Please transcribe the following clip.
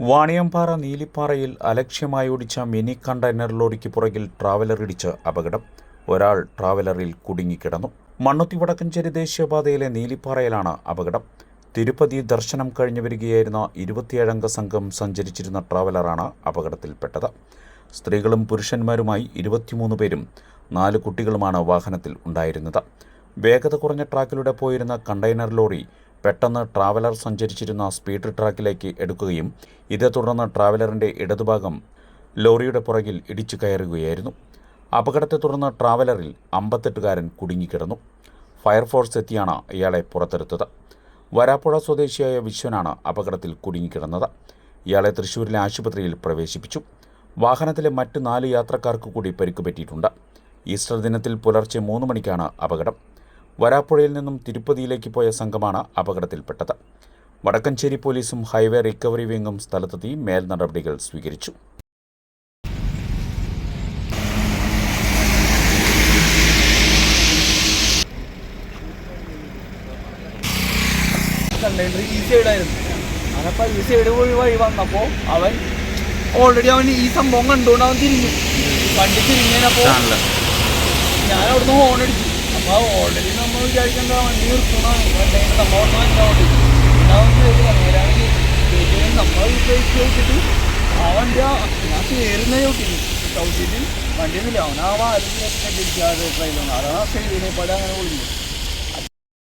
വാണിയമ്പാറ നീലിപ്പാറയിൽ അലക്ഷ്യമായി ഓടിച്ച mini container ലോറിക്ക് പുറകിൽ ട്രാവലർ ഇടിച്ച് അപകടം. ഒരാൾ ട്രാവലറിൽ കുടുങ്ങിക്കിടന്നു. മണ്ണുത്തി വടക്കഞ്ചേരി ദേശീയപാതയിലെ നീലിപ്പാറയിലാണ് അപകടം. തിരുപ്പതി ദർശനം കഴിഞ്ഞു വരികയായിരുന്ന ഇരുപത്തിയേഴംഗ സംഘം സഞ്ചരിച്ചിരുന്ന ട്രാവലറാണ് അപകടത്തിൽപ്പെട്ടത്. സ്ത്രീകളും പുരുഷന്മാരുമായി ഇരുപത്തിമൂന്ന് പേരും നാല് കുട്ടികളുമാണ് വാഹനത്തിൽ ഉണ്ടായിരുന്നത്. വേഗത കുറഞ്ഞ ട്രാക്കിലൂടെ പോയിരുന്ന കണ്ടെയ്നർ ലോറി പെട്ടെന്ന് ട്രാവലർ സഞ്ചരിച്ചിരുന്ന സ്പീഡ് ട്രാക്കിലേക്ക് എടുക്കുകയും ഇതേ തുടർന്ന് ട്രാവലറിന്റെ ഇടതുഭാഗം ലോറിയുടെ പുറകിൽ ഇടിച്ചു കയറുകയായിരുന്നു. അപകടത്തെ തുടർന്ന് ട്രാവലറിൽ അമ്പത്തെട്ടുകാരൻ കുടുങ്ങിക്കിടന്നു. ഫയർഫോഴ്സ് എത്തിയാണ് ഇയാളെ പുറത്തെടുത്തത്. വരാപ്പുഴ സ്വദേശിയായ വിശ്വനാണ് അപകടത്തിൽ കുടുങ്ങിക്കിടന്നത്. ഇയാളെ തൃശൂരിലെ ആശുപത്രിയിൽ പ്രവേശിപ്പിച്ചു. വാഹനത്തിലെ മറ്റ് നാല് യാത്രക്കാർക്ക് കൂടി പരിക്കുപറ്റിയിട്ടുണ്ട്. ഈസ്റ്റർ ദിനത്തിൽ പുലർച്ചെ മൂന്ന് മണിക്കാണ് അപകടം. വരാപ്പുഴയിൽ നിന്നും തിരുപ്പതിയിലേക്ക് പോയ സംഘമാണ് അപകടത്തിൽപ്പെട്ടത്. വടക്കഞ്ചേരി പോലീസും ഹൈവേ റിക്കവറി വിംഗും സ്ഥലത്തെത്തി മേൽ നടപടികൾ സ്വീകരിച്ചു. ഈ സൈഡായിരുന്നു അങ്ങനപ്പോൾ ഈ സൈഡ് വഴി വഴി വന്നപ്പോൾ അവൻ ഓൾറെഡി അവൻ ഈ സംഭവം കണ്ടുകൊണ്ട് അവൻ തിരിഞ്ഞു. വണ്ടി തിരിഞ്ഞപ്പോൾ ഞാൻ അവിടുന്ന് ഹോൺ അടിച്ചു. അപ്പോൾ ഓൾറെഡി നമ്മൾ വിചാരിക്കേണ്ട വണ്ടി നിർത്തണം കണ്ടെയ്നർ നമ്മൾ ഓർമ്മ വണ്ടി പിന്നെ അവൻ കേട്ടില്ല നേരാണെങ്കിൽ കേട്ടില്ല നമ്മൾ വിശ്വസിച്ച് വെച്ചിട്ട് ആ വണ്ടി ഞാൻ കയറുന്ന ചവിട്ടിന് ചവിട്ടിട്ട് വണ്ടി ഒന്നുമില്ല അവൻ അങ്ങനെ വിളിക്കുന്നത്